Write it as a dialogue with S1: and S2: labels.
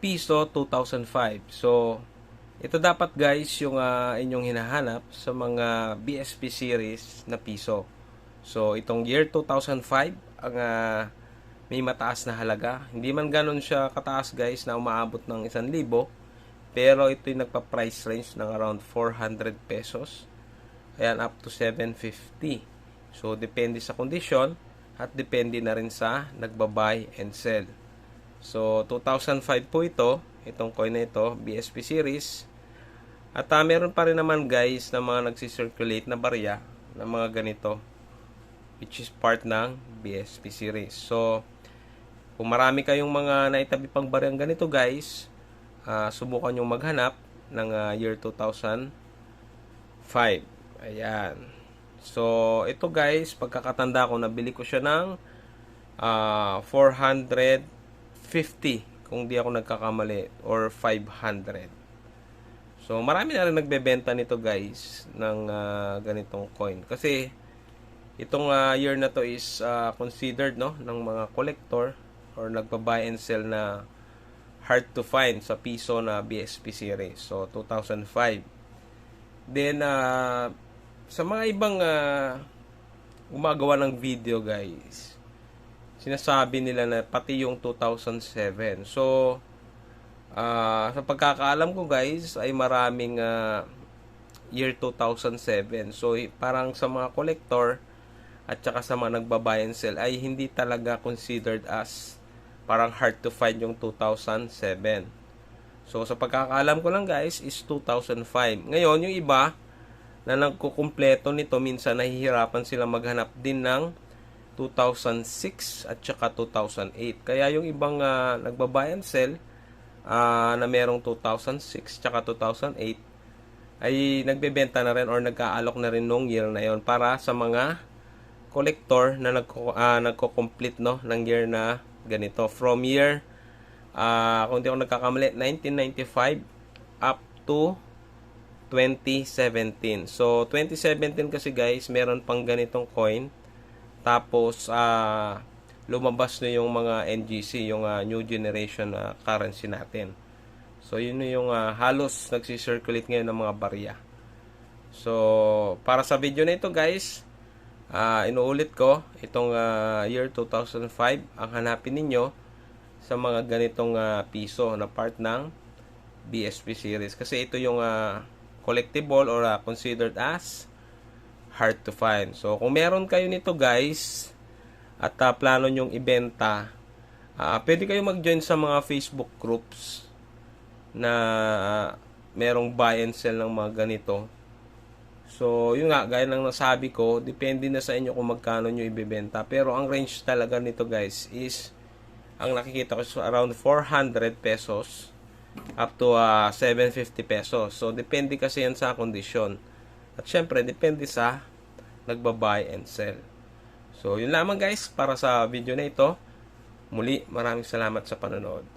S1: piso 2005. So, ito dapat guys yung ah, inyong hinahanap sa mga BSP series na piso. So, itong year 2005 ang ah, may mataas na halaga. Hindi man ganun siya kataas guys na umaabot ng 1,000 pero ito yung nagpa-price range ng around 400 pesos. Ayan, up to 750. So, depende sa kondisyon at depende na rin sa nagbabuy and sell. So, 2005 po ito, itong coin na ito, BSP series. At uh, meron pa rin naman guys na mga nagsisirculate na barya na mga ganito which is part ng BSP series. So, kung marami kayong mga naitabi pang bariyang ganito guys, uh, subukan yung maghanap ng uh, year 2005. Ayan. So, ito guys, pagkakatanda ko, nabili ko siya ng uh, 400 50 kung di ako nagkakamali or 500. So marami na rin nagbebenta nito guys ng uh, ganitong coin kasi itong uh, year na to is uh, considered no ng mga collector or nagpa-buy and sell na hard to find sa piso na BSP series. So 2005. Then uh, sa mga ibang uh, gumagawa ng video guys sinasabi nila na pati yung 2007. So, ah, sa pagkakaalam ko, guys, ay maraming ah, year 2007. So, parang sa mga collector at saka sa mga nagbabuy and sell ay hindi talaga considered as parang hard to find yung 2007. So, sa pagkakaalam ko lang guys is 2005. Ngayon, yung iba na nagkukumpleto nito, minsan nahihirapan sila maghanap din ng 2006 at saka 2008. Kaya yung ibang ah, nagbabuy and sell ah, na merong 2006 tsaka 2008 ay nagbebenta na rin or nag-aalok na rin nung year na yon para sa mga collector na nagko ah, nagko-complete no ng year na ganito from year ah kung di ako nagkakamali 1995 up to 2017. So 2017 kasi guys, meron pang ganitong coin. Tapos ah lumabas na yung mga NGC, yung ah, new generation na currency natin. So yun na yung ah, halos nagsi-circulate ngayon ng mga barya. So para sa video na ito guys, ah inuulit ko itong ah, year 2005 ang hanapin ninyo sa mga ganitong ah, piso na part ng BSP series kasi ito yung ah, collectible or ah, considered as hard to find. So kung meron kayo nito guys at ah, plano nyong ibenta, ah, pwede kayo mag-join sa mga Facebook groups na ah, merong buy and sell ng mga ganito. So, yun nga, gaya ng nasabi ko, depende na sa inyo kung magkano nyo ibebenta. Pero ang range talaga nito guys is, ang nakikita ko is around 400 pesos up to ah, 750 pesos. So, depende kasi yan sa kondisyon. At syempre, depende sa nagbabuy and sell. So, yun lamang guys para sa video na ito. Muli, maraming salamat sa panonood.